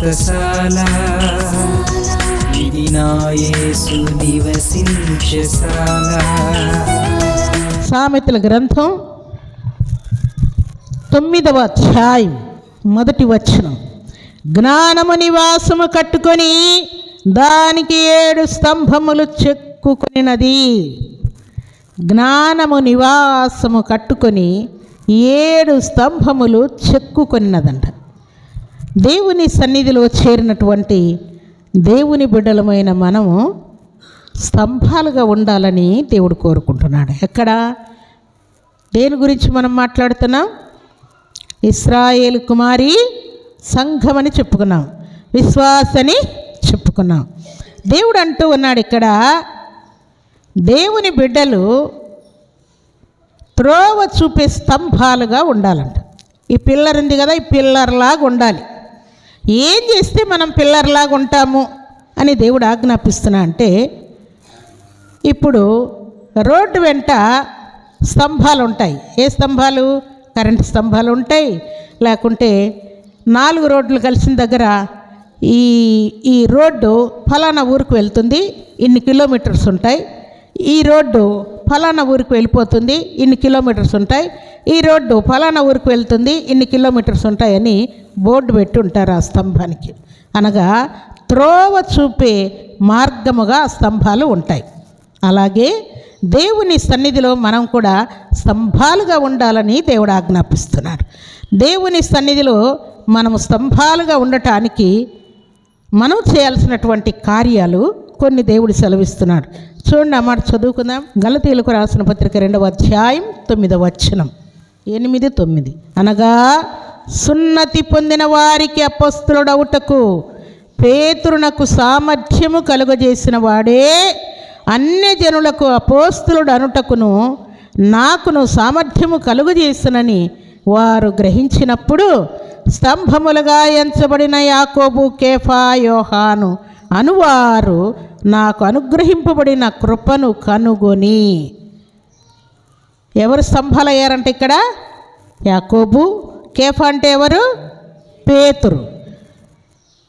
వ్రతశాల ఇది నివసించశాల సామెతల గ్రంథం తొమ్మిదవ అధ్యాయం మొదటి వచనం. జ్ఞానము నివాసము కట్టుకొని దానికి ఏడు స్తంభములు చెక్కుకొనినది. జ్ఞానము నివాసము కట్టుకొని ఏడు స్తంభములు చెక్కుకొనినదంట. దేవుని సన్నిధిలో చేరినటువంటి దేవుని బిడ్డలమైన మనము స్తంభాలుగా ఉండాలని దేవుడు కోరుకుంటున్నాడు. ఎక్కడ? దేని గురించి మనం మాట్లాడుతున్నాం? ఇస్రాయేల్ కుమారి సంఘం అని చెప్పుకున్నాం. విశ్వాసని చెప్పుకున్నాం. దేవుడు అంటూ ఉన్నాడు ఇక్కడ దేవుని బిడ్డలు త్రోవ చూపే స్తంభాలుగా ఉండాలంట. ఈ పిల్లర్ ఉంది కదా ఈ పిల్లర్లాగా ఉండాలి. ఏం చేస్తే మనం పిల్లర్లాగా ఉంటాము అని దేవుడు ఆజ్ఞాపిస్తున్నా అంటే ఇప్పుడు రోడ్డు వెంట స్తంభాలు ఉంటాయి ఏ స్తంభాలు? కరెంటు స్తంభాలు ఉంటాయి. లేకుంటే నాలుగు రోడ్లు కలిసిన దగ్గర ఈ ఈ రోడ్డు ఫలానా ఊరికి వెళ్తుంది ఇన్ని కిలోమీటర్స్ ఉంటాయి. ఈ రోడ్డు ఫలానా ఊరికి వెళ్ళిపోతుంది ఇన్ని కిలోమీటర్స్ ఉంటాయి. ఈ రోడ్డు ఫలానా ఊరికి వెళ్తుంది ఇన్ని కిలోమీటర్స్ ఉంటాయని బోర్డు పెట్టి ఉంటారు ఆ స్తంభానికి. అనగా త్రోవ చూపే మార్గముగా ఆ స్తంభాలు ఉంటాయి. అలాగే దేవుని సన్నిధిలో మనం కూడా స్తంభాలుగా ఉండాలని దేవుడు ఆజ్ఞాపిస్తున్నాడు. దేవుని సన్నిధిలో మనము స్తంభాలుగా ఉండటానికి మనం చేయాల్సినటువంటి కార్యాలు కొన్ని దేవుడు సెలవిస్తున్నాడు. చూడండి అమ్మాట చదువుకుందాం. గలతీలకు రాసిన పత్రిక రెండవ అధ్యాయం తొమ్మిదవ వచనం. ఎనిమిది తొమ్మిది. అనగా సున్నతి పొందిన వారికి అపస్తులుడవుటకు పేతురునకు సామర్థ్యము కలుగజేసిన వాడే అన్య జనులకు అపోస్తులుడు అనుటకును నాకును సామర్థ్యము కలుగజేసినని వారు గ్రహించినప్పుడు స్తంభములుగా ఎంచబడిన యాకోబు కేఫా యోహాను అనువారు నాకు అనుగ్రహింపబడిన కృపను కనుగొని. ఎవరు స్తంభాలయ్యారంటే ఇక్కడ? యాకోబు కేఫా అంటే ఎవరు? పేతురు.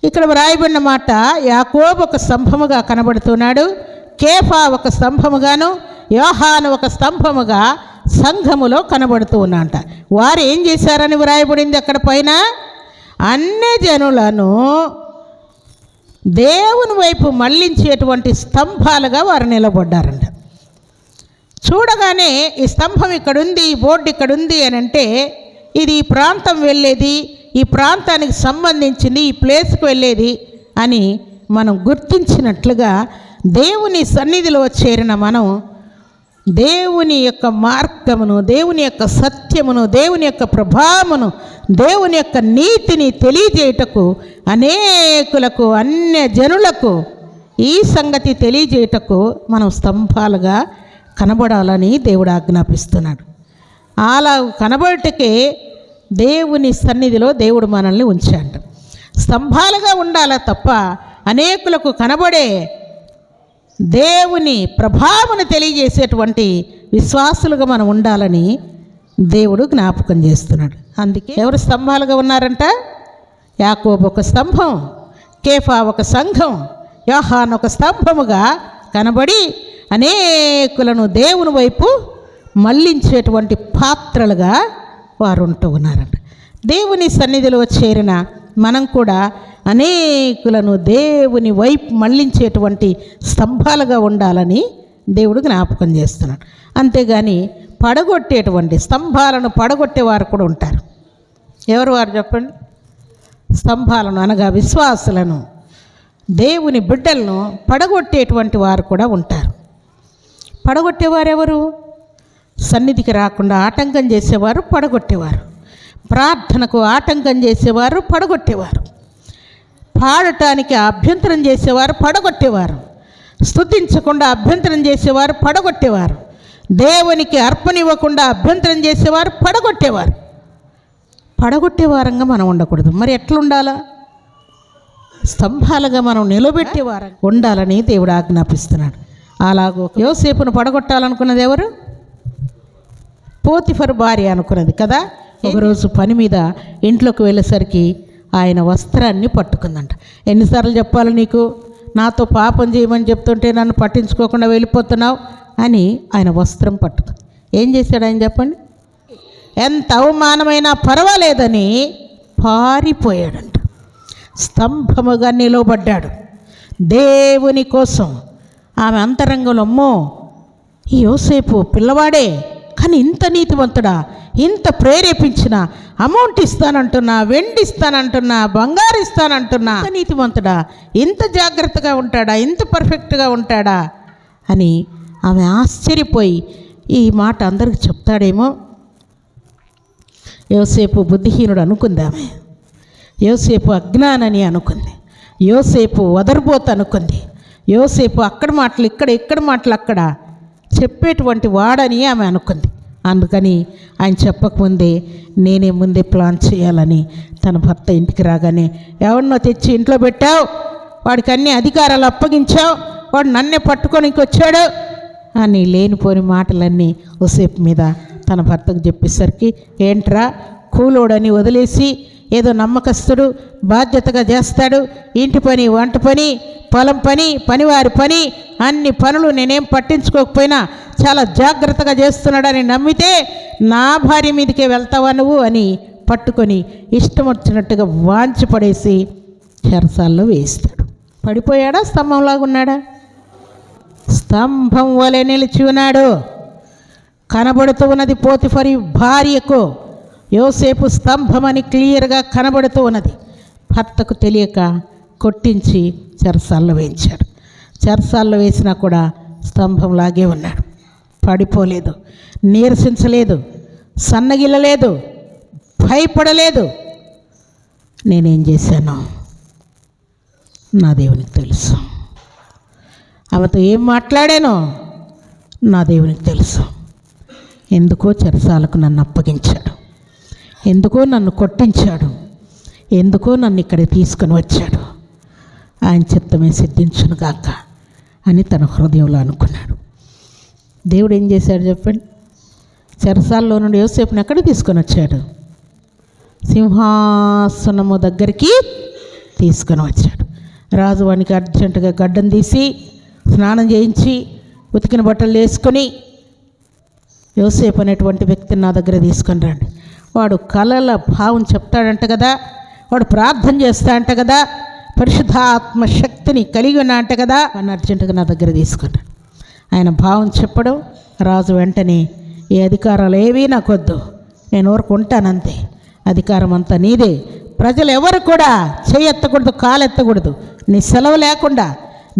ఇక్కడ వ్రాయబడిన మాట యాకోబు ఒక స్తంభముగా కనబడుతున్నాడు కేఫా ఒక స్తంభముగాను యోహాను ఒక స్తంభముగా సంఘములో కనబడుతూ ఉన్నంట వారు ఏం చేశారని వ్రాయబడింది అక్కడ పైన? అన్ని జనులను దేవుని వైపు మళ్ళించేటువంటి స్తంభాలుగా వారు నిలబడ్డారంట. చూడగానే ఈ స్తంభం ఇక్కడుంది ఈ బోర్డు ఇక్కడుంది అని అంటే ఇది ఈ ప్రాంతం వెళ్ళేది ఈ ప్రాంతానికి సంబంధించింది ఈ ప్లేస్కి వెళ్ళేది అని మనం గుర్తించినట్లుగా దేవుని సన్నిధిలో చేరిన మనం దేవుని యొక్క మార్గమును దేవుని యొక్క సత్యమును దేవుని యొక్క ప్రభావమును దేవుని యొక్క నీతిని తెలియజేయుటకు అనేకులకు అన్య జనులకు ఈ సంగతి తెలియజేయుటకు మనం స్తంభాలుగా కనబడాలని దేవుడు ఆజ్ఞాపిస్తున్నాడు. అలా కనబడటకే దేవుని సన్నిధిలో దేవుడు మనల్ని ఉంచాడు. స్తంభాలుగా ఉండాలా తప్ప అనేకులకు కనబడే దేవుని ప్రభావమును తెలియజేసేటువంటి విశ్వాసులుగా మనం ఉండాలని దేవుడు జ్ఞాపకం చేస్తున్నాడు. అందుకే ఎవరు స్తంభాలుగా ఉన్నారంట? యాకోబు ఒక స్తంభం కేఫా ఒక సంఘం యోహాన్ ఒక స్తంభముగా కనబడి అనేకులను దేవుని వైపు మళ్ళించేటువంటి పాత్రలుగా వారు ఉంటూ ఉన్నారంట. దేవుని సన్నిధిలో చేరిన మనం కూడా అనేకులను దేవుని వైపు మళ్ళించేటువంటి స్తంభాలుగా ఉండాలని దేవుడు జ్ఞాపకం చేస్తున్నాడు. అంతేగాని పడగొట్టేటువంటి స్తంభాలను పడగొట్టేవారు కూడా ఉంటారు. ఎవరు వారు చెప్పండి? స్తంభాలను అనగా విశ్వాసులను దేవుని బిడ్డలను పడగొట్టేటువంటి వారు కూడా ఉంటారు. పడగొట్టేవారు ఎవరు? సన్నిధికి రాకుండా ఆటంకం చేసేవారు పడగొట్టేవారు. ప్రార్థనకు ఆటంకం చేసేవారు పడగొట్టేవారు. పాడటానికి అభ్యంతరం చేసేవారు పడగొట్టేవారు. స్తుతించకుండా అభ్యంతరం చేసేవారు పడగొట్టేవారు. దేవునికి అర్పణివ్వకుండా అభ్యంతరం చేసేవారు పడగొట్టేవారు. పడగొట్టేవారంగా మనం ఉండకూడదు. మరి ఎట్లా ఉండాలా స్తంభాలుగా మనం నిలబెట్టేవారం ఉండాలని దేవుడు ఆజ్ఞాపిస్తున్నాడు. అలాగో యోసేపును పడగొట్టాలనుకున్నది ఎవరు? పోతిఫర్ భార్య అనుకున్నది కదా? ఒకరోజు పని మీద ఇంట్లోకి వెళ్ళేసరికి ఆయన వస్త్రాన్ని పట్టుకుందంట. ఎన్నిసార్లు చెప్పాలి నీకు? నాతో పాపం చేయమని చెప్తుంటే నన్ను పట్టించుకోకుండా వెళ్ళిపోతున్నావు అని ఆయన వస్త్రం పట్టుకుంది ఏం చేశాడు ఆయన చెప్పండి? ఎంత అవమానమైనా పర్వాలేదని పారిపోయాడంట. స్తంభముగా నిలవబడ్డాడు దేవుని కోసం ఆమె అంతరంగంలో అమ్మో యోసేపు పిల్లవాడే కానీ ఇంత నీతివంతుడా ఇంత ప్రేరేపించిన? అమౌంట్ ఇస్తానంటున్నా వెండి ఇస్తానంటున్నా బంగారు ఇస్తానంటున్నా. నీతివంతుడా ఇంత జాగ్రత్తగా ఉంటాడా? ఇంత పర్ఫెక్ట్గా ఉంటాడా? అని ఆమె ఆశ్చర్యపోయి ఈ మాట అందరికి చెప్తాడేమో? యోసేపు బుద్ధిహీనుడు అనుకుంది ఆమె. యోసేపు అజ్ఞానని అనుకుంది. యోసేపు వదరబోతు అనుకుంది. యోసేపు అక్కడ మాటలు ఇక్కడ ఇక్కడ మాటలు అక్కడ. చెప్పేటువంటి వాడని ఆమె అనుకుంది. అందుకని ఆయన చెప్పకముందే నేనే ముందే ప్లాన్ చేయాలని తన భర్త ఇంటికి రాగానే ఎవరినో తెచ్చి ఇంట్లో పెట్టావు? వాడికి అన్ని అధికారాలు అప్పగించావు? వాడు నన్నే పట్టుకోనికి వచ్చాడు అని లేనిపోని మాటలన్నీ ఓసేపు మీద తన భర్తకు చెప్పేసరికి ఏంట్రా? కూలోడని వదిలేసి ఏదో నమ్మకస్తుడు బాధ్యతగా చేస్తాడు. ఇంటి పని వంట పని పొలం పని పనివారి పని అన్ని పనులు నేనేం పట్టించుకోకపోయినా చాలా జాగ్రత్తగా చేస్తున్నాడని నమ్మితే నా భార్య మీదకే వెళ్తావా నువ్వు అని పట్టుకొని ఇష్టం వచ్చినట్టుగా వాంచి పడేసి చెరసాల్లో వేయిస్తాడు పడిపోయాడా? స్తంభంలాగున్నాడా స్తంభం వలె నిలిచి ఉన్నాడు. కనబడుతూ ఉన్నది పోతిఫరి భార్యకు. యోసేపు స్తంభం అని క్లియర్గా కనబడుతూ ఉన్నది. భర్తకు తెలియక కొట్టించి చెరసాల్లో వేయించాడు. చెరసాల్లో వేసినా కూడా స్తంభంలాగే ఉన్నాడు. పడిపోలేదు నీరసించలేదు సన్నగిల్లలేదు భయపడలేదు. నేనేం చేశాను? నా దేవునికి తెలుసు. ఆమెతో ఏం మాట్లాడానో? నా దేవునికి తెలుసు. ఎందుకో చెరసాలకు నన్ను అప్పగించాడు. ఎందుకో నన్ను కొట్టించాడు. ఎందుకో నన్ను ఇక్కడ తీసుకొని వచ్చాడు. ఆయన చిత్తమే సిద్ధించునుగాక అని తన హృదయంలో అనుకున్నాడు. దేవుడు ఏం చేశాడు చెప్పండి? చెరసాల్లో నుండి యోసేపుని ఎక్కడ తీసుకొని వచ్చాడు? సింహాసనము దగ్గరికి తీసుకొని వచ్చాడు. రాజు వానికి అర్జెంటుగా గడ్డం తీసి స్నానం చేయించి ఉతికిన బట్టలు వేసుకొని యోసేపు అనేటువంటి వ్యక్తిని నా దగ్గర తీసుకొని రండి. వాడు కళల భావం చెప్తాడంట కదా వాడు ప్రార్థన చేస్తాడంట కదా పరిశుద్ధాత్మ శక్తిని కలిగి ఉన్నా అంట కదా అని అర్జెంటుగా నా దగ్గర తీసుకున్నాడు ఆయన భావం చెప్పడం రాజు వెంటనే ఏ అధికారాలు ఏవీ నాకొద్దు నేను ఊరుకుంటానంతే అధికారం అంతా నీదే ప్రజలు ఎవరు కూడా చేయెత్తకూడదు కాలెత్తకూడదు నీ సెలవు లేకుండా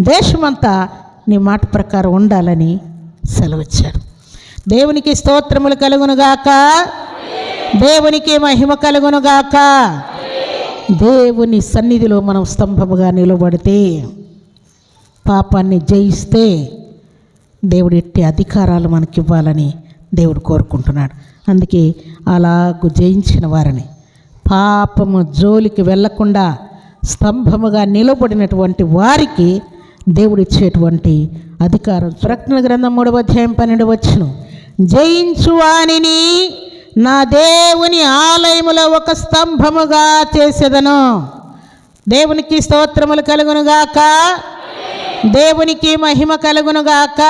దేశమంతా నీ మాట ప్రకారం ఉండాలని సెలవిచ్చాడు దేవునికి స్తోత్రములు కలుగునుగాక. దేవునికి మహిమ కలుగునుగాక. దేవుని సన్నిధిలో మనం స్తంభముగా నిలబడితే పాపాన్ని జయిస్తే దేవుడు ఎట్టి అధికారాలు మనకి ఇవ్వాలని దేవుడు కోరుకుంటున్నాడు. అందుకే అలాగు జయించిన వారిని పాపము జోలికి వెళ్ళకుండా స్తంభముగా నిలబడినటువంటి వారికి దేవుడు ఇచ్చేటువంటి అధికారం. ప్రకటన గ్రంథం మూడవ అధ్యాయం పన్నెండు వచ్చును జయించు వానిని నా దేవుని ఆలయములో ఒక స్తంభముగా చేసేదను. దేవునికి స్తోత్రములు కలుగునుగాక. దేవునికి మహిమ కలుగునుగాక.